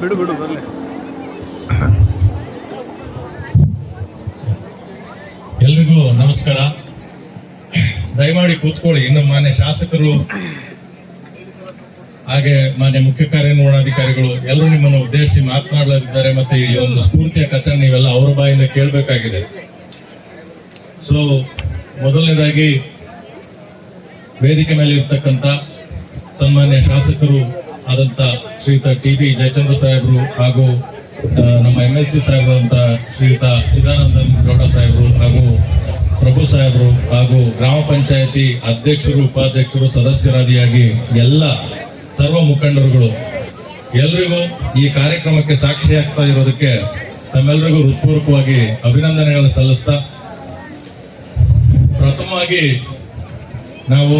ಬಿಡು ಬಿಡು, ಬರಲಿ. ಎಲ್ರಿಗೂ ನಮಸ್ಕಾರ. ದಯಮಾಡಿ ಕೂತ್ಕೊಳ್ಳಿ. ಇನ್ನು ಮಾನ್ಯ ಶಾಸಕರು, ಹಾಗೆ ಮಾನ್ಯ ಮುಖ್ಯ ಕಾರ್ಯನಿರ್ವಹಣಾಧಿಕಾರಿಗಳು, ಎಲ್ಲರೂ ನಿಮ್ಮನ್ನು ಉದ್ದೇಶಿಸಿ ಮಾತನಾಡಲಿದ್ದಾರೆ. ಮತ್ತೆ ಈ ಒಂದು ಸ್ಫೂರ್ತಿಯ ಕಥೆ ನೀವೆಲ್ಲ ಅವರ ಬಾಯಿಂದ ಕೇಳಬೇಕಾಗಿದೆ. ಸೊ ಮೊದಲನೇದಾಗಿ, ವೇದಿಕೆ ಮೇಲೆ ಇರ್ತಕ್ಕಂಥ ಸನ್ಮಾನ್ಯ ಶಾಸಕರು ಆದಂತ ಶ್ರೀಯುತ ಟಿ ಬಿ ಜಯಚಂದ್ರ ಸಾಹೇಬರು ಹಾಗೂ ನಮ್ಮ ಎಂ ಎಲ್ ಸಿ ಸಾಹೇಬರಂತ ಶ್ರೀಯುತ ಚಿದಾನಂದನ್ ಗೌಡ ಸಾಹೇಬರು ಹಾಗೂ ಪ್ರಭು ಸಾಹೇಬರು ಹಾಗೂ ಗ್ರಾಮ ಪಂಚಾಯತಿ ಅಧ್ಯಕ್ಷರು, ಉಪಾಧ್ಯಕ್ಷರು, ಸದಸ್ಯರಾದಿಯಾಗಿ ಎಲ್ಲ ಸರ್ವ ಮುಖಂಡರುಗಳು, ಎಲ್ರಿಗೂ ಈ ಕಾರ್ಯಕ್ರಮಕ್ಕೆ ಸಾಕ್ಷಿಯಾಗ್ತಾ ಇರೋದಕ್ಕೆ ತಮ್ಮೆಲ್ಲರಿಗೂ ಹೃತ್ಪೂರ್ವಕವಾಗಿ ಅಭಿನಂದನೆಗಳನ್ನು ಸಲ್ಲಿಸ್ತಾ, ಪ್ರಥಮವಾಗಿ ನಾವು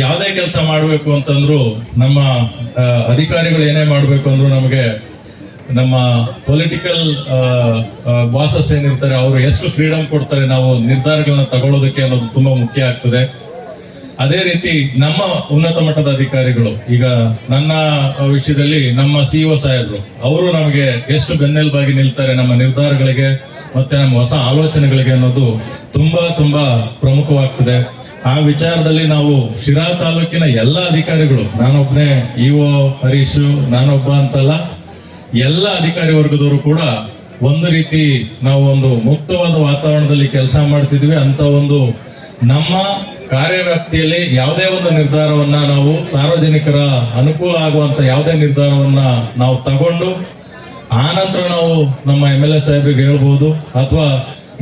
ಯಾವುದೇ ಕೆಲಸ ಮಾಡಬೇಕು ಅಂತಂದ್ರು ನಮ್ಮ ಅಧಿಕಾರಿಗಳು ಏನೇ ಮಾಡಬೇಕು ಅಂದ್ರು ನಮಗೆ ನಮ್ಮ ಪೊಲಿಟಿಕಲ್ ಬಾಸಸ್ ಏನಿರ್ತಾರೆ ಅವರು ಎಷ್ಟು ಫ್ರೀಡಮ್ ಕೊಡ್ತಾರೆ ನಾವು ನಿರ್ಧಾರಗಳನ್ನ ತಗೊಳ್ಳೋದಕ್ಕೆ ಅನ್ನೋದು ತುಂಬಾ ಮುಖ್ಯ ಆಗ್ತದೆ. ಅದೇ ರೀತಿ ನಮ್ಮ ಉನ್ನತ ಮಟ್ಟದ ಅಧಿಕಾರಿಗಳು, ಈಗ ನನ್ನ ವಿಷಯದಲ್ಲಿ ನಮ್ಮ ಸಿಇಒ ಸಾಹೇಬರು, ಅವರು ನಮಗೆ ಎಷ್ಟು ಬೆನ್ನೆಲುಬಾಗಿ ನಿಲ್ತಾರೆ ನಮ್ಮ ನಿರ್ಧಾರಗಳಿಗೆ ಮತ್ತೆ ನಮ್ಮ ಹೊಸ ಆಲೋಚನೆಗಳಿಗೆ ಅನ್ನೋದು ತುಂಬಾ ತುಂಬಾ ಪ್ರಮುಖವಾಗ್ತದೆ. ಆ ವಿಚಾರದಲ್ಲಿ ನಾವು ಶಿರಾ ತಾಲೂಕಿನ ಎಲ್ಲ ಅಧಿಕಾರಿಗಳು ನಾನೊಬ್ಬನೇ ಇಒ ಹರೀಶ್, ನಾನೊಬ್ಬ ಅಂತಲ್ಲ, ಎಲ್ಲ ಅಧಿಕಾರಿ ವರ್ಗದವರು ಕೂಡ ಒಂದು ರೀತಿ ನಾವು ಒಂದು ಮುಕ್ತವಾದ ವಾತಾವರಣದಲ್ಲಿ ಕೆಲಸ ಮಾಡ್ತಿದ್ವಿ. ಅಂತ ಒಂದು ನಮ್ಮ ಕಾರ್ಯವ್ಯಾಪ್ತಿಯಲ್ಲಿ ಯಾವುದೇ ಒಂದು ನಿರ್ಧಾರವನ್ನ ನಾವು ಸಾರ್ವಜನಿಕರ ಅನುಕೂಲ ಆಗುವಂತ ಯಾವುದೇ ನಿರ್ಧಾರವನ್ನ ನಾವು ತಗೊಂಡು ಆ ನಂತರ ನಾವು ನಮ್ಮ ಎಂ ಎಲ್ ಎ ಸಾಹೇಬ್ರಿಗೆ ಹೇಳ್ಬೋದು. ಅಥವಾ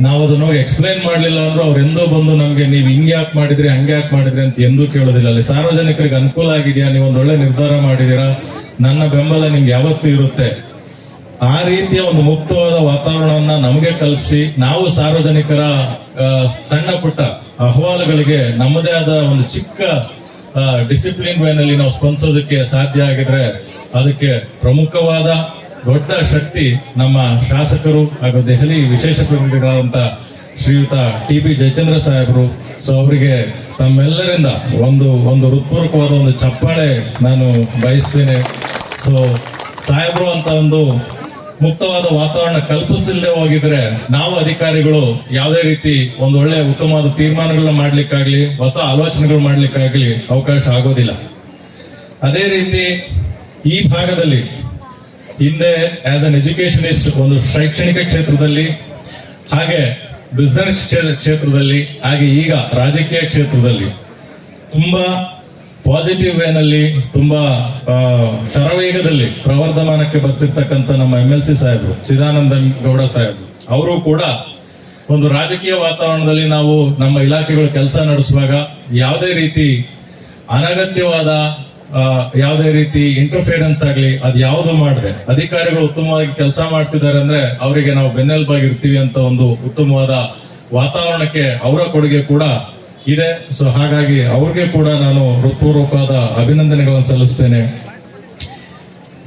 ನಾವು ಅದನ್ನ ಎಕ್ಸ್ಪ್ಲೈನ್ ಮಾಡಲಿಲ್ಲ ಅಂದ್ರೆ ಅವ್ರು ಎಂದೋ ಬಂದು ನಮ್ಗೆ, ನೀವು ಹಿಂಗೆ ಯಾಕೆ ಮಾಡಿದ್ರಿ, ಹಂಗೆ ಯಾಕೆ ಮಾಡಿದ್ರಿ ಅಂತ ಎಂದೂ ಕೇಳೋದಿಲ್ಲ. ಅಲ್ಲಿ ಸಾರ್ವಜನಿಕರಿಗೆ ಅನುಕೂಲ ಆಗಿದೆಯಾ? ನೀವು ಒಂದೊಳ್ಳೆ ನಿರ್ಧಾರ ಮಾಡಿದೀರಾ? ನನ್ನ ಬೆಂಬಲ ನಿಮ್ಗೆ ಯಾವತ್ತೂ ಇರುತ್ತೆ. ಆ ರೀತಿಯ ಒಂದು ಮುಕ್ತವಾದ ವಾತಾವರಣವನ್ನ ನಮಗೆ ಕಲ್ಪಿಸಿ, ನಾವು ಸಾರ್ವಜನಿಕರ ಸಣ್ಣ ಪುಟ್ಟ ಅಹವಾಲುಗಳಿಗೆ ನಮ್ಮದೇ ಆದ ಒಂದು ಚಿಕ್ಕ ಡಿಸಿಪ್ಲಿನ್ ವೇನಲ್ಲಿ ನಾವು ಸ್ಪಂದಿಸೋದಕ್ಕೆ ಸಾಧ್ಯ ಆಗಿದ್ರೆ, ಅದಕ್ಕೆ ಪ್ರಮುಖವಾದ ದೊಡ್ಡ ಶಕ್ತಿ ನಮ್ಮ ಶಾಸಕರು ಹಾಗೂ ದೆಹಲಿ ವಿಶೇಷ ಪ್ರತಿನಿಧಿಗಳಾದಂತ ಶ್ರೀಯುತ ಟಿ ಬಿ ಜಯಚಂದ್ರ ಸಾಹೇಬರು. ಸೊ ಅವರಿಗೆ ತಮ್ಮೆಲ್ಲರಿಂದ ಒಂದು ಒಂದು ಹೃತ್ಪೂರ್ವಕವಾದ ಒಂದು ಚಪ್ಪಾಳೆ ನಾನು ಬಯಸ್ತೇನೆ. ಸೊ ಸಾಹೇಬರು ಅಂತ ಒಂದು ಮುಕ್ತವಾದ ವಾತಾವರಣ ಕಲ್ಪಿಸದಿಲ್ಲದೆ ಹೋಗಿದ್ರೆ ನಾವು ಅಧಿಕಾರಿಗಳು ಯಾವುದೇ ರೀತಿ ಒಂದು ಒಳ್ಳೆ ಉತ್ತಮವಾದ ತೀರ್ಮಾನಗಳನ್ನ ಮಾಡ್ಲಿಕ್ಕಾಗ್ಲಿ, ಹೊಸ ಆಲೋಚನೆಗಳು ಮಾಡ್ಲಿಕ್ಕಾಗ್ಲಿ ಅವಕಾಶ ಆಗೋದಿಲ್ಲ. ಅದೇ ರೀತಿ ಈ ಭಾಗದಲ್ಲಿ ಹಿಂದೆ ಆಸ್ ಅನ್ ಎಜುಕೇಶನಿಸ್ಟ್ ಒಂದು ಶೈಕ್ಷಣಿಕ ಕ್ಷೇತ್ರದಲ್ಲಿ, ಹಾಗೆ ಬಿಸ್ನೆಸ್ ಕ್ಷೇತ್ರದಲ್ಲಿ, ಹಾಗೆ ಈಗ ರಾಜಕೀಯ ಕ್ಷೇತ್ರದಲ್ಲಿ ತುಂಬಾ ಪಾಸಿಟಿವ್ ವೇನಲ್ಲಿ ತುಂಬಾ ಶರವೇಗದಲ್ಲಿ ಪ್ರವರ್ಧಮಾನಕ್ಕೆ ಬರ್ತಿರ್ತಕ್ಕಂಥ ನಮ್ಮ ಎಂ ಎಲ್ ಸಿ ಸಾಹೇಬರು ಚಿದಾನಂದ ಗೌಡ ಸಾಹೇಬರು, ಅವರು ಕೂಡ ಒಂದು ರಾಜಕೀಯ ವಾತಾವರಣದಲ್ಲಿ ನಾವು ನಮ್ಮ ಇಲಾಖೆಗಳು ಕೆಲಸ ನಡೆಸುವಾಗ ಯಾವುದೇ ರೀತಿ ಅನಗತ್ಯವಾದ ಯಾವುದೇ ರೀತಿ ಇಂಟರ್ಫಿಯರೆನ್ಸ್ ಆಗಲಿ, ಅದು ಯಾವುದು ಮಾಡಿದೆ. ಅಧಿಕಾರಿಗಳು ಉತ್ತಮವಾಗಿ ಕೆಲಸ ಮಾಡ್ತಿದ್ದಾರೆ ಅಂದ್ರೆ ಅವರಿಗೆ ನಾವು ಬೆನ್ನೆಲುಬಾಗಿ ಇರ್ತೀವಿ ಅಂತ ಒಂದು ಉತ್ತಮವಾದ ವಾತಾವರಣಕ್ಕೆ ಅವರ ಕೊಡುಗೆ ಕೂಡ ಇದೆ. ಸೊ ಹಾಗಾಗಿ ಅವ್ರಿಗೆ ಕೂಡ ನಾನು ಹೃತ್ಪೂರ್ವಕವಾದ ಅಭಿನಂದನೆಗಳನ್ನು ಸಲ್ಲಿಸ್ತೇನೆ.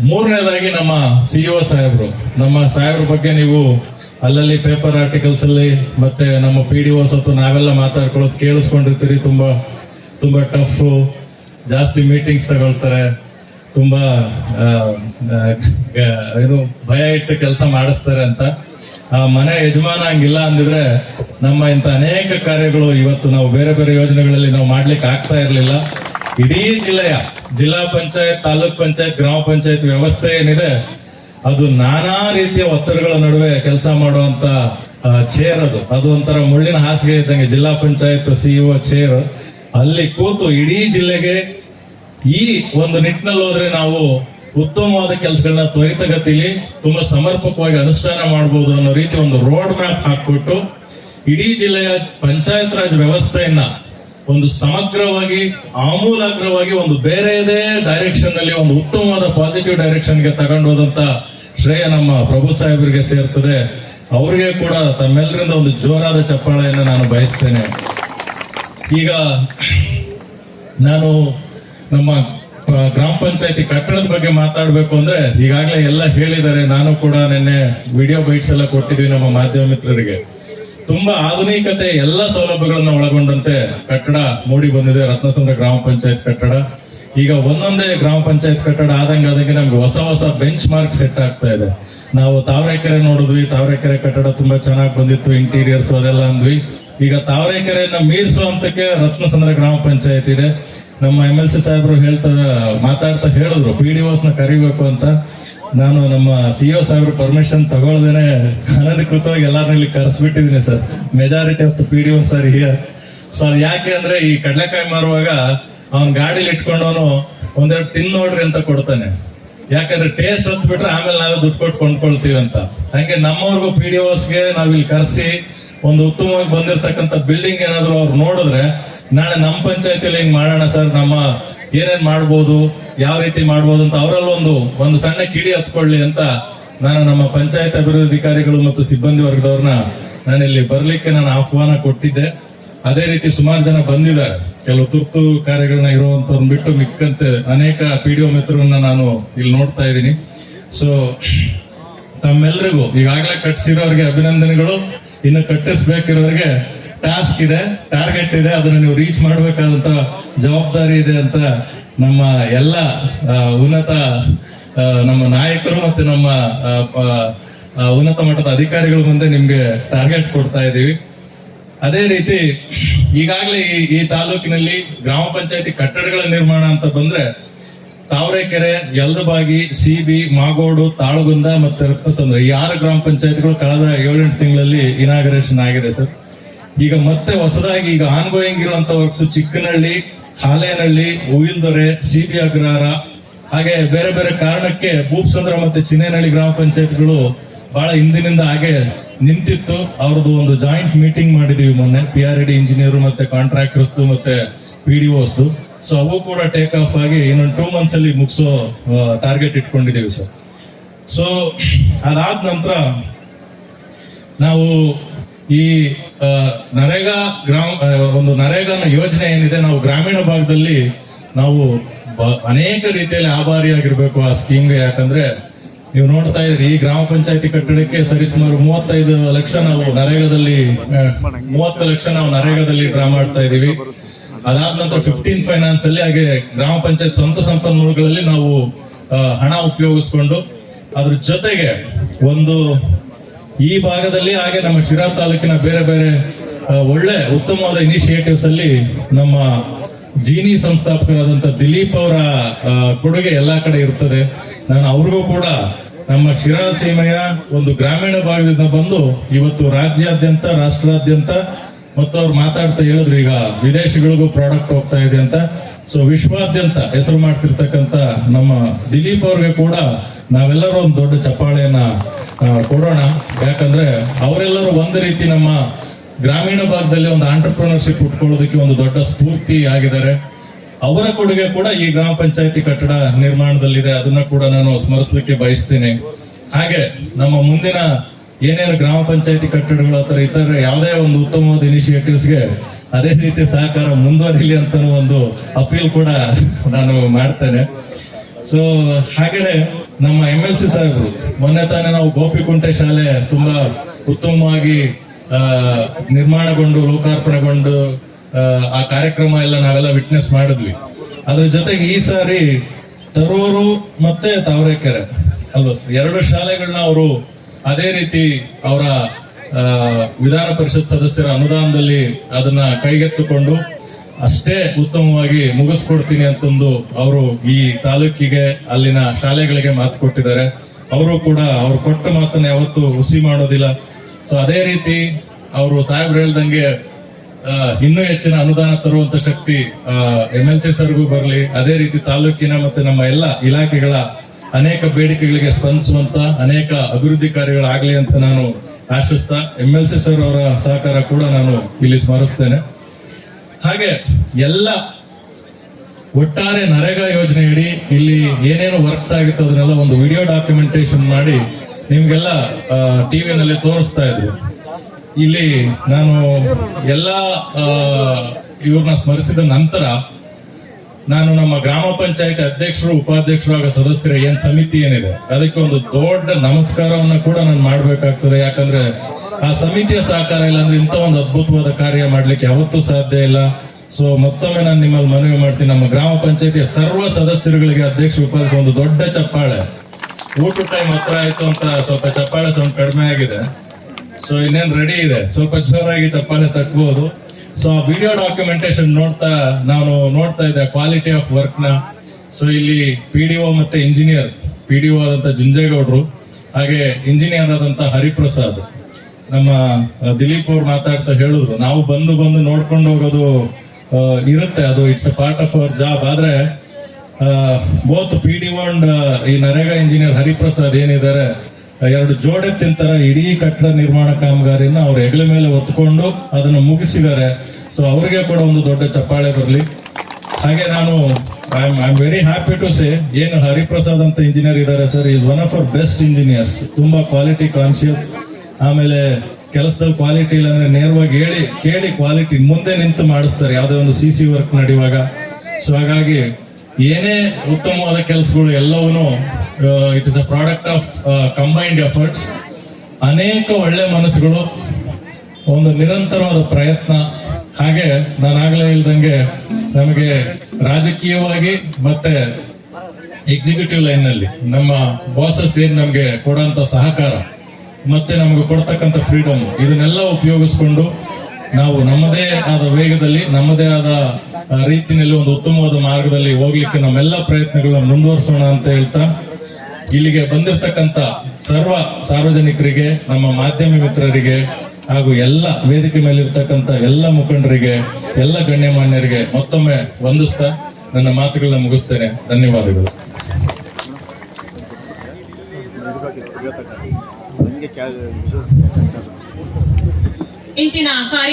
ಮೂರನೇದಾಗಿ ನಮ್ಮ ಸಿಇಒ ಸಾಹೇಬರು. ನಮ್ಮ ಸಾಹೇಬ್ರ ಬಗ್ಗೆ ನೀವು ಅಲ್ಲಲ್ಲಿ ಪೇಪರ್ ಆರ್ಟಿಕಲ್ಸ್ ಅಲ್ಲಿ ಮತ್ತೆ ನಮ್ಮ ಪಿ ಡಿ ಓ ಸತ್ತು ನಾವೆಲ್ಲ ಮಾತಾಡ್ಕೊಳ್ಳೋದು ಕೇಳಿಸ್ಕೊಂಡಿರ್ತೀರಿ. ತುಂಬಾ ತುಂಬಾ ಟಫ್ ಜಾಸ್ತಿ ಮೀಟಿಂಗ್ಸ್ ತಗೊಳ್ತಾರೆ. ತುಂಬಾ ಏನು ಭಯ ಇಟ್ಟು ಕೆಲಸ ಮಾಡಿಸ್ತಾರೆ ಅಂತ. ಆ ಮನೆ ಯಜಮಾನ ಹಂಗಿಲ್ಲ ಅಂದಿದ್ರೆ ನಮ್ಮ ಇಂಥ ಅನೇಕ ಕಾರ್ಯಗಳು ಇವತ್ತು ನಾವು ಬೇರೆ ಬೇರೆ ಯೋಜನೆಗಳಲ್ಲಿ ನಾವು ಮಾಡ್ಲಿಕ್ಕೆ ಆಗ್ತಾ ಇರಲಿಲ್ಲ. ಇಡೀ ಜಿಲ್ಲೆಯ, ಜಿಲ್ಲಾ ಪಂಚಾಯತ್, ತಾಲೂಕ್ ಪಂಚಾಯತ್, ಗ್ರಾಮ ಪಂಚಾಯತ್ ವ್ಯವಸ್ಥೆ ಏನಿದೆ, ಅದು ನಾನಾ ರೀತಿಯ ಒತ್ತಡಗಳ ನಡುವೆ ಕೆಲಸ ಮಾಡುವಂತ ಚೇರ್ ಅದು. ಅದು ಒಂಥರ ಮುಳ್ಳಿನ ಹಾಸಿಗೆ ಇದ್ದಂಗೆ ಜಿಲ್ಲಾ ಪಂಚಾಯತ್ ಸಿಇಒ ಚೇರ್ ಅಲ್ಲಿ ಕೂತು ಇಡೀ ಜಿಲ್ಲೆಗೆ ಈ ಒಂದು ನಿಟ್ಟಿನಲ್ಲಿ ಹೋದ್ರೆ ನಾವು ಉತ್ತಮವಾದ ಕೆಲಸಗಳನ್ನ ತ್ವರಿತಗತಿಲಿ ತುಂಬಾ ಸಮರ್ಪಕವಾಗಿ ಅನುಷ್ಠಾನ ಮಾಡಬಹುದು ಅನ್ನೋ ರೀತಿ ಒಂದು ರೋಡ್ ಮ್ಯಾಪ್ ಹಾಕಿಕೊಟ್ಟು ಇಡೀ ಜಿಲ್ಲೆಯ ಪಂಚಾಯತ್ ರಾಜ್ ವ್ಯವಸ್ಥೆಯನ್ನ ಒಂದು ಸಮಗ್ರವಾಗಿ, ಆಮೂಲಾಗ್ರವಾಗಿ, ಒಂದು ಬೇರೆದೇ ಡೈರೆಕ್ಷನ್ನಲ್ಲಿ ಒಂದು ಉತ್ತಮವಾದ ಪಾಸಿಟಿವ್ ಡೈರೆಕ್ಷನ್ಗೆ ತಗೊಂಡು ಹೋದಂತ ಶ್ರೇಯ ನಮ್ಮ ಪ್ರಭು ಸಾಹೇಬರಿಗೆ ಸೇರ್ತದೆ. ಅವರಿಗೆ ಕೂಡ ತಮ್ಮೆಲ್ಲರಿಂದ ಒಂದು ಜೋರಾದ ಚಪ್ಪಾಳೆಯನ್ನು ನಾನು ಬಯಸ್ತೇನೆ. ಈಗ ನಾನು ನಮ್ಮ ಗ್ರಾಮ ಪಂಚಾಯತಿ ಕಟ್ಟಡದ ಬಗ್ಗೆ ಮಾತಾಡಬೇಕು ಅಂದ್ರೆ ಈಗಾಗಲೇ ಎಲ್ಲ ಹೇಳಿದ್ದಾರೆ. ನಾನು ಕೂಡ ನಿನ್ನೆ ವಿಡಿಯೋ ಬೈಟ್ಸ್ ಎಲ್ಲ ಕೊಟ್ಟಿದ್ವಿ ನಮ್ಮ ಮಾಧ್ಯಮ ಮಿತ್ರರಿಗೆ. ತುಂಬಾ ಆಧುನಿಕತೆ, ಎಲ್ಲ ಸೌಲಭ್ಯಗಳನ್ನ ಒಳಗೊಂಡಂತೆ ಕಟ್ಟಡ ಮೂಡಿ ಬಂದಿದೆ. ರತ್ನಸಂದ್ರ ಗ್ರಾಮ ಪಂಚಾಯತ್ ಕಟ್ಟಡ. ಈಗ ಒಂದೊಂದೇ ಗ್ರಾಮ ಪಂಚಾಯತ್ ಕಟ್ಟಡ ಆದಂಗೆ ಆದಂಗೆ ನಮ್ಗೆ ಹೊಸ ಹೊಸ ಬೆಂಚ್ ಮಾರ್ಕ್ ಸೆಟ್ ಆಗ್ತಾ ಇದೆ. ನಾವು ತಾವರೆಕೆರೆ ನೋಡಿದ್ವಿ. ತಾವರೆಕೆರೆ ಕಟ್ಟಡ ತುಂಬಾ ಚೆನ್ನಾಗಿ ಬಂದಿತ್ತು. ಇಂಟೀರಿಯರ್ಸ್ ಅದೆಲ್ಲ ಅಂದ್ವಿ. ಈಗ ತಾವರೆಕೆರೆಯನ್ನು ಮೀರಿಸುವಂತಕ್ಕೆ ರತ್ನಸಂದ್ರ ಗ್ರಾಮ ಪಂಚಾಯತ್ ಇದೆ. ನಮ್ಮ ಎಂ ಎಲ್ ಸಿ ಸಾಹೇಬರು ಹೇಳ್ತಾ, ಮಾತಾಡ್ತಾ ಹೇಳಿದ್ರು, ಪಿ ಡಿ ಓಸ್ನ ಕರಿಬೇಕು ಅಂತ. ನಾನು ನಮ್ಮ ಸಿ ಓ ಸಾಹೇಬ್ರ ಪರ್ಮಿಷನ್ ತಗೊಳ್ದೇನೆ ಅನಧಿಕೃತವಾಗಿ ಎಲ್ಲಾರನ್ನ ಇಲ್ಲಿ ಕರೆಸ್ಬಿಟ್ಟಿದ್ದೀನಿ sir. Majority of the P D O sir here so ಅದು ಯಾಕೆ ಅಂದ್ರೆ ಈ ಕಡಲೆಕಾಯಿ ಮಾರುವಾಗ ಅವನ್ ಗಾಡಿಲಿ ಇಟ್ಕೊಂಡವನು ಒಂದೆರಡು ತಿನ್ ನೋಡ್ರಿ ಅಂತ ಕೊಡ್ತಾನೆ. ಯಾಕಂದ್ರೆ ಟೇಸ್ಟ್ ಹೊತ್ತು ಬಿಟ್ರೆ ಆಮೇಲೆ ನಾವೇ ದುಡ್ಡು ಕೊಟ್ಟು ಕೊಂಡ್ಕೊಳ್ತೀವಿ ಅಂತ. ಹಂಗೆ ನಮ್ಮವ್ರಿಗೂ ಪಿ ಡಿ ಓಸ್ಗೆ ನಾವ್ ಇಲ್ಲಿ ಕರೆಸಿ ಒಂದು ಉತ್ತಮವಾಗಿ ಬಂದಿರತಕ್ಕಂತ ಬಿಲ್ಡಿಂಗ್ ಏನಾದ್ರು ಅವ್ರು ನೋಡಿದ್ರೆ, ನಾಳೆ ನಮ್ಮ ಪಂಚಾಯತಿಯಲ್ಲಿ ಹಿಂಗ್ ಮಾಡೋಣ ಸರ್, ನಮ್ಮ ಏನೇನ್ ಮಾಡ್ಬೋದು, ಯಾವ ರೀತಿ ಮಾಡ್ಬೋದು ಅಂತ ಅವರಲ್ಲೊಂದು ಒಂದು ಸಣ್ಣ ಕಿಡಿ ಹತ್ಕೊಳ್ಳಿ ಅಂತ ನಾನು ನಮ್ಮ ಪಂಚಾಯತ್ ಅಭಿವೃದ್ಧಿ ಅಧಿಕಾರಿಗಳು ಮತ್ತು ಸಿಬ್ಬಂದಿ ವರ್ಗದವ್ರನ್ನ ನಾನಿಲ್ಲಿ ಬರ್ಲಿಕ್ಕೆ ನಾನು ಆಹ್ವಾನ ಕೊಟ್ಟಿದ್ದೆ. ಅದೇ ರೀತಿ ಸುಮಾರು ಜನ ಬಂದಿದ್ದಾರೆ. ಕೆಲವು ತುರ್ತು ಕಾರ್ಯಗಳನ್ನ ಇರುವಂತವ್ರನ್ನ ಬಿಟ್ಟು ಮಿಕ್ಕಂತೆ ಅನೇಕ ಪಿ ಡಿ ಮಿತ್ರರನ್ನ ನಾನು ಇಲ್ಲಿ ನೋಡ್ತಾ ಇದ್ದೀನಿ. ಸೊ ತಮ್ಮೆಲ್ಲರಿಗೂ ಈಗಾಗಲೇ ಕಟ್ಸಿರೋರಿಗೆ ಅಭಿನಂದನೆಗಳು. ಇನ್ನು ಕಟ್ಟಿಸ್ಬೇಕಿರೋರಿಗೆ ಟಾಸ್ಕ್ ಇದೆ ಟಾರ್ಗೆಟ್ ಇದೆ, ಅದನ್ನ ನೀವು ರೀಚ್ ಮಾಡಬೇಕಾದಂತ ಜವಾಬ್ದಾರಿ ಇದೆ ಅಂತ ನಮ್ಮ ಎಲ್ಲ ಉನ್ನತ ನಮ್ಮ ನಾಯಕರು ಮತ್ತು ನಮ್ಮ ಉನ್ನತ ಮಟ್ಟದ ಅಧಿಕಾರಿಗಳ ಮುಂದೆ ನಿಮ್ಗೆ ಟಾರ್ಗೆಟ್ ಕೊಡ್ತಾ ಇದ್ದೀವಿ. ಅದೇ ರೀತಿ ಈಗಾಗಲೇ ಈ ತಾಲೂಕಿನಲ್ಲಿ ಗ್ರಾಮ ಪಂಚಾಯತಿ ಕಟ್ಟಡಗಳ ನಿರ್ಮಾಣ ಅಂತ ಬಂದ್ರೆ ತಾವರೆಕೆರೆ, ಯಲ್ದಬಾಗಿ, ಸಿಬಿ, ಮಾಗೋಡು, ತಾಳಗುಂದ ಮತ್ತು ರಕ್ತಸಂದ್ರ. ಈ ಆರು ಗ್ರಾಮ ಪಂಚಾಯತ್ಗಳು ಕಳೆದ ಏಳೆಂಟು ತಿಂಗಳಲ್ಲಿ ಇನಾಗರೇಷನ್ ಆಗಿದೆ ಸರ್. ಈಗ ಮತ್ತೆ ಹೊಸದಾಗಿ ಈಗ ಆನ್ಗೋಯಿಂಗ್ ಇರುವಂತ works Chikkanahalli, Halenahalli C CB Agrahara ಹಾಗೆ ಬೇರೆ ಬೇರೆ ಕಾರಣಕ್ಕೆ ಭೂಪ್ಸಂದ್ರ ಮತ್ತೆ ಚಿನ್ನೇನಹಳ್ಳಿ ಗ್ರಾಮ ಪಂಚಾಯತ್ಗಳು ಬಹಳ ಹಿಂದಿನಿಂದ ಹಾಗೆ ನಿಂತಿತ್ತು. ಅವ್ರದ್ದು ಒಂದು ಜಾಯಿಂಟ್ ಮೀಟಿಂಗ್ ಮಾಡಿದೀವಿ ಮೊನ್ನೆ. ಪಿ ಆರ್ ಡಿ ಇಂಜಿನಿಯರ್ ಮತ್ತೆ ಕಾಂಟ್ರಾಕ್ಟರ್ಸ್ ಮತ್ತೆ ಪಿ ಡಿ ಸೊ ಅವು ಕೂಡ ಟೇಕ್ ಆಫ್ ಆಗಿ ಇನ್ನೊಂದು ಟೂ ಮಂತ್ಸ್ ಅಲ್ಲಿ ಮುಗಿಸೋ ಟಾರ್ಗೆಟ್ ಇಟ್ಕೊಂಡಿದ್ದೀವಿ ಸರ್ ಸೊ ಅದಾದ ನಂತರ ನಾವು ಈ ನರೇಗಾ ಗ್ರಾಮ ಒಂದು ನರೇಗಾನ ಯೋಜನೆ ಏನಿದೆ, ನಾವು ಗ್ರಾಮೀಣ ಭಾಗದಲ್ಲಿ ನಾವು ಅನೇಕ ರೀತಿಯಲ್ಲಿ ಆಭಾರಿಯಾಗಿರ್ಬೇಕು ಆ ಸ್ಕೀಮ್ಗೆ ಯಾಕಂದ್ರೆ ನೀವು ನೋಡ್ತಾ ಇದ್ರಿ, ಈ ಗ್ರಾಮ ಪಂಚಾಯತಿ ಕಟ್ಟಡಕ್ಕೆ ಸರಿಸುಮಾರು ಮೂವತ್ತೈದು ಲಕ್ಷ ನಾವು ನರೇಗಾದಲ್ಲಿ ಮೂವತ್ತು ಲಕ್ಷ ನಾವು ನರೇಗಾದಲ್ಲಿ ಡ್ರಾ ಮಾಡ್ತಾ ಇದೀವಿ ಅದಾದ ನಂತರ ಫಿಫ್ಟೀನ್ ಫೈನಾನ್ಸ್ ಅಲ್ಲಿ ಹಾಗೆ ಗ್ರಾಮ ಪಂಚಾಯತ್ ಸ್ವಂತ ಸಂಪನ್ಮೂಲಗಳಲ್ಲಿ ನಾವು ಹಣ ಉಪಯೋಗಿಸ್ಕೊಂಡು ಅದ್ರ ಜೊತೆಗೆ ಒಂದು ಈ ಭಾಗದಲ್ಲಿ ಹಾಗೆ ನಮ್ಮ ಶಿರಾ ತಾಲೂಕಿನ ಬೇರೆ ಬೇರೆ ಒಳ್ಳೆ ಉತ್ತಮವಾದ ಇನಿಷಿಯೇಟಿವ್ಸ್ ಅಲ್ಲಿ ನಮ್ಮ ಜೀನಿ ಸಂಸ್ಥಾಪಕರಾದಂತ ದಿಲೀಪ್ ಅವರ ಕೊಡುಗೆ ಎಲ್ಲಾ ಕಡೆ ಇರ್ತದೆ. ನಾನು ಅವ್ರಿಗೂ ಕೂಡ ನಮ್ಮ ಶಿರಾ ಸೀಮೆಯ ಒಂದು ಗ್ರಾಮೀಣ ಭಾಗದಿಂದ ಬಂದು ಇವತ್ತು ರಾಜ್ಯಾದ್ಯಂತ, ರಾಷ್ಟ್ರಾದ್ಯಂತ ಮತ್ತು ಅವ್ರು ಮಾತಾಡ್ತಾ ಹೇಳಿದ್ರು, ಈಗ ವಿದೇಶಗಳಿಗೂ ಪ್ರಾಡಕ್ಟ್ ಹೋಗ್ತಾ ಇದೆ ಅಂತ. ಸೊ ವಿಶ್ವಾದ್ಯಂತ ಹೆಸರು ಮಾಡ್ತಿರ್ತಕ್ಕಂಥ ನಮ್ಮ ದಿಲೀಪ್ ಅವ್ರಿಗೆ ಕೂಡ ನಾವೆಲ್ಲರೂ ಒಂದು ದೊಡ್ಡ ಚಪ್ಪಾಳೆಯನ್ನ ಕೊಡೋಣ. ಯಾಕಂದ್ರೆ ಅವರೆಲ್ಲರೂ ಒಂದು ರೀತಿ ನಮ್ಮ ಗ್ರಾಮೀಣ ಭಾಗದಲ್ಲಿ ಒಂದು ಆಂಟರ್ಪ್ರಿನರ್ಶಿಪ್ ಉಟ್ಕೊಳ್ಳೋದಕ್ಕೆ ಒಂದು ದೊಡ್ಡ ಸ್ಫೂರ್ತಿ ಆಗಿದ್ದಾರೆ. ಅವರ ಕೊಡುಗೆ ಕೂಡ ಈ ಗ್ರಾಮ ಪಂಚಾಯತಿ ಕಟ್ಟಡ ನಿರ್ಮಾಣದಲ್ಲಿದೆ. ಅದನ್ನ ಕೂಡ ನಾನು ಸ್ಮರಿಸಲಿಕ್ಕೆ ಬಯಸ್ತೀನಿ. ಹಾಗೆ ನಮ್ಮ ಮುಂದಿನ ಏನೇನು ಗ್ರಾಮ ಪಂಚಾಯತಿ ಕಟ್ಟಡಗಳು ಅಥವಾ ಇತರ ಯಾವುದೇ ಒಂದು ಉತ್ತಮವಾದ ಇನಿಷಿಯೇಟಿವ್ಸ್ಗೆ ಅದೇ ರೀತಿ ಸಹಕಾರ ಮುಂದುವರಿಲಿ ಅಂತ ಒಂದು ಅಪೀಲ್ ಕೂಡ ನಾನು ಮಾಡ್ತೇನೆ. ಸೊ ಹಾಗೇನೆ ನಮ್ಮ ಎಂ ಎಲ್ ಸಿ ಸಾಹೇಬರು ಮೊನ್ನೆ ತಾನೇ ನಾವು ಗೋಪಿಕುಂಟೆ ಶಾಲೆ ತುಂಬಾ ಉತ್ತಮವಾಗಿ ನಿರ್ಮಾಣಗೊಂಡು ಲೋಕಾರ್ಪಣೆಗೊಂಡು ಆ, ಕಾರ್ಯಕ್ರಮ ಎಲ್ಲ ನಾವೆಲ್ಲ ವಿಟ್ನೆಸ್ ಮಾಡಿದ್ವಿ. ಅದ್ರ ಜೊತೆಗೆ ಈ ಸಾರಿ ತರೂರು ಮತ್ತೆ ತಾವರೆಕೆರೆ ಅಲ್ವಾ ಎರಡು ಶಾಲೆಗಳನ್ನ ಅವರು ಅದೇ ರೀತಿ ಅವರ ವಿಧಾನ ಪರಿಷತ್ ಸದಸ್ಯರ ಅನುದಾನದಲ್ಲಿ ಅದನ್ನ ಕೈಗೆತ್ತಿಕೊಂಡು ಅಷ್ಟೇ ಉತ್ತಮವಾಗಿ ಮುಗಿಸ್ಕೊಡ್ತೀನಿ ಅಂತಂದು ಅವರು ಈ ತಾಲೂಕಿಗೆ, ಅಲ್ಲಿನ ಶಾಲೆಗಳಿಗೆ ಮಾತು ಕೊಟ್ಟಿದ್ದಾರೆ. ಅವರು ಕೂಡ ಅವ್ರು ಕೊಟ್ಟ ಮಾತನ್ನ ಯಾವತ್ತೂ ಹುಸಿ ಮಾಡೋದಿಲ್ಲ. ಸೊ ಅದೇ ರೀತಿ ಅವರು ಸಾಹೇಬ್ರು ಹೇಳ್ದಂಗೆ ಇನ್ನೂ ಹೆಚ್ಚಿನ ಅನುದಾನ ತರುವಂತ ಶಕ್ತಿ ಎಂ ಎಲ್ ಸಿ ಸರ್ಗೂ ಬರಲಿ. ಅದೇ ರೀತಿ ತಾಲೂಕಿನ ಮತ್ತೆ ನಮ್ಮ ಎಲ್ಲ ಇಲಾಖೆಗಳ ಅನೇಕ ಬೇಡಿಕೆಗಳಿಗೆ ಸ್ಪಂದಿಸುವಂತ ಅನೇಕ ಅಭಿವೃದ್ಧಿ ಕಾರ್ಯಗಳಾಗಲಿ ಅಂತ ನಾನು ಆಶಿಸ್ತಾ ಎಂ ಎಲ್ ಸಿ ಸರ್ ಅವರ ಸಹಕಾರ ಕೂಡ ನಾನು ಇಲ್ಲಿ ಸ್ಮರಿಸ್ತೇನೆ. ಹಾಗೆ ಎಲ್ಲ ಒಟ್ಟಾರೆ ನರೇಗಾ ಯೋಜನೆಯಡಿ ಇಲ್ಲಿ ಏನೇನು ವರ್ಕ್ಸ್ ಆಗಿತ್ತು ಅದನ್ನೆಲ್ಲ ಒಂದು ವಿಡಿಯೋ ಡಾಕ್ಯುಮೆಂಟೇಶನ್ ಮಾಡಿ ನಿಮ್ಗೆಲ್ಲ ಟಿವಿನಲ್ಲಿ ತೋರಿಸ್ತಾ ಇದ್ರು ಇಲ್ಲಿ ನಾನು ಎಲ್ಲ ಇವ್ರನ್ನ ಸ್ಮರಿಸಿದ ನಂತರ ನಾನು ನಮ್ಮ ಗ್ರಾಮ ಪಂಚಾಯತ್ ಅಧ್ಯಕ್ಷರು ಉಪಾಧ್ಯಕ್ಷರು ಹಾಗೂ ಸದಸ್ಯರ ಏನ್ ಸಮಿತಿ ಏನಿದೆ, ಅದಕ್ಕೆ ಒಂದು ದೊಡ್ಡ ನಮಸ್ಕಾರವನ್ನ ಕೂಡ ನಾನು ಮಾಡ್ಬೇಕಾಗ್ತದೆ. ಯಾಕಂದ್ರೆ ಆ ಸಮಿತಿಯ ಸಹಕಾರ ಇಲ್ಲ ಅಂದ್ರೆ ಇಂಥ ಒಂದು ಅದ್ಭುತವಾದ ಕಾರ್ಯ ಮಾಡ್ಲಿಕ್ಕೆ ಯಾವತ್ತೂ ಸಾಧ್ಯ ಇಲ್ಲ. ಸೊ ಮತ್ತೊಮ್ಮೆ ನಾನು ನಿಮ್ಮಲ್ಲಿ ಮನವಿ ಮಾಡ್ತೀನಿ. ನಮ್ಮ ಗ್ರಾಮ ಪಂಚಾಯತಿಯ ಸರ್ವ ಸದಸ್ಯರುಗಳಿಗೆ, ಅಧ್ಯಕ್ಷ ಉಪಾಧ್ಯಕ್ಷ ಒಂದು ದೊಡ್ಡ ಚಪ್ಪಾಳೆ. ಊಟ ಟೈಮ್ ಹತ್ರ ಆಯ್ತು ಅಂತ ಸ್ವಲ್ಪ ಚಪ್ಪಾಳೆ ಸ್ವಲ್ಪ ಕಡಿಮೆ ಆಗಿದೆ. ಸೊ ಇನ್ನೇನ್ ರೆಡಿ ಇದೆ? ಸ್ವಲ್ಪ ಜೋರಾಗಿ ಚಪ್ಪಾಳೆ ತಕ್ಬಹುದು ಸೊ ಆ ವಿಡಿಯೋ ಡಾಕ್ಯುಮೆಂಟೇಶನ್ ನೋಡ್ತಾ, ನಾನು ನೋಡ್ತಾ ಇದ್ದೆ ಕ್ವಾಲಿಟಿ ಆಫ್ ವರ್ಕ್ನ. ಸೊ ಇಲ್ಲಿ ಪಿ ಡಿ ಒ ಮತ್ತೆ ಇಂಜಿನಿಯರ್ ಪಿ ಡಿ ಒ ಆದಂತ ಜುಂಜೇಗೌಡರು, ಹಾಗೆ ಇಂಜಿನಿಯರ್ ಆದಂತ ಹರಿಪ್ರಸಾದ್. ನಮ್ಮ ದಿಲೀಪ್ ಅವ್ರು ಮಾತಾಡ್ತಾ ಹೇಳಿದ್ರು. ನಾವು ಬಂದು ಬಂದು ನೋಡ್ಕೊಂಡು ಹೋಗೋದು ಇರುತ್ತೆ. ಅದು it's a part of our job ಆದ್ರೆ ಬೋತ್ ಪಿ ಡಿ ಅಂಡ್ ಈ ನರೇಗಾ ಇಂಜಿನಿಯರ್ ಹರಿಪ್ರಸಾದ್ ಏನಿದ್ದಾರೆ ಎರಡು ಜೋಡೆ ತಿಂತಾರ. ಇಡೀ ಕಟ್ಟಡ ನಿರ್ಮಾಣ ಕಾಮಗಾರಿನ ಅವ್ರ ಹೆಗಲ ಮೇಲೆ ಒತ್ಕೊಂಡು ಅದನ್ನು ಮುಗಿಸಿದ್ದಾರೆ. ಸೊ ಅವ್ರಿಗೆ ಕೂಡ ಒಂದು ದೊಡ್ಡ ಚಪ್ಪಾಳೆ ಬರಲಿ. ಹಾಗೆ ನಾನು I am very happy to say ಏನು ಹರಿಪ್ರಸಾದ್ ಅಂತ ಇಂಜಿನಿಯರ್ ಇದ್ದಾರೆ sir is one of our best engineers ತುಂಬಾ ಕ್ವಾಲಿಟಿ ಕಾನ್ಶಿಯಸ್ ಆಮೇಲೆ ಕೆಲಸದಲ್ಲಿ ಕ್ವಾಲಿಟಿ ಇಲ್ಲ ಅಂದ್ರೆ ನೇರವಾಗಿ ಹೇಳಿ, ಕೇಳಿ ಕ್ವಾಲಿಟಿ ಮುಂದೆ ನಿಂತು ಮಾಡಿಸ್ತಾರೆ. ಯಾವುದೇ ಒಂದು ಸಿ ಸಿ ವರ್ಕ್ ನಡೆಯುವಾಗ. ಸೊ ಹಾಗಾಗಿ ಏನೇ ಉತ್ತಮವಾದ ಕೆಲಸಗಳು ಎಲ್ಲವೂ it is a product of combined efforts ಅನೇಕ ಒಳ್ಳೆ ಮನಸ್ಸುಗಳು, ಒಂದು ನಿರಂತರವಾದ ಪ್ರಯತ್ನ. ಹಾಗೆ ನಾನು ಆಗ್ಲೇ ಹೇಳ್ದಂಗೆ ನಮಗೆ ರಾಜಕೀಯವಾಗಿ ಮತ್ತೆ ಎಕ್ಸಿಕ್ಯೂಟಿವ್ ಲೈನ್ನಲ್ಲಿ ನಮ್ಮ ಬಾಸಸ್ ಏನ್ ನಮ್ಗೆ ಕೊಡೋಂತ ಸಹಕಾರ, ಮತ್ತೆ ನಮಗೆ ಕೊಡ್ತಕ್ಕಂಥ ಫ್ರೀಡಮ್ ಇದನ್ನೆಲ್ಲ ಉಪಯೋಗಿಸ್ಕೊಂಡು ನಾವು ನಮ್ಮದೇ ಆದ ವೇಗದಲ್ಲಿ, ನಮ್ಮದೇ ಆದ ರೀತಿಯಲ್ಲಿ ಒಂದು ಉತ್ತಮವಾದ ಮಾರ್ಗದಲ್ಲಿ ಹೋಗ್ಲಿಕ್ಕೆ ನಮ್ಮೆಲ್ಲ ಪ್ರಯತ್ನಗಳನ್ನು ಮುಂದುವರಿಸೋಣ ಅಂತ ಹೇಳ್ತಾ ಇಲ್ಲಿಗೆ ಬಂದಿರತಕ್ಕಂತ ಸರ್ವ ಸಾರ್ವಜನಿಕರಿಗೆ ನಮ್ಮ ಮಾಧ್ಯಮ ಮಿತ್ರರಿಗೆ ಹಾಗೂ ಎಲ್ಲ ವೇದಿಕೆ ಮೇಲೆ ಇರ್ತಕ್ಕಂತ ಎಲ್ಲ ಮುಖಂಡರಿಗೆ ಎಲ್ಲ ಗಣ್ಯಮಾನ್ಯರಿಗೆ ಮತ್ತೊಮ್ಮೆ ವಂದಿಸ್ತಾ ನನ್ನ ಮಾತುಗಳನ್ನ ಮುಗಿಸ್ತೇನೆ. ಧನ್ಯವಾದಗಳು. ಇಂದಿನ ಕಾರ್ಯ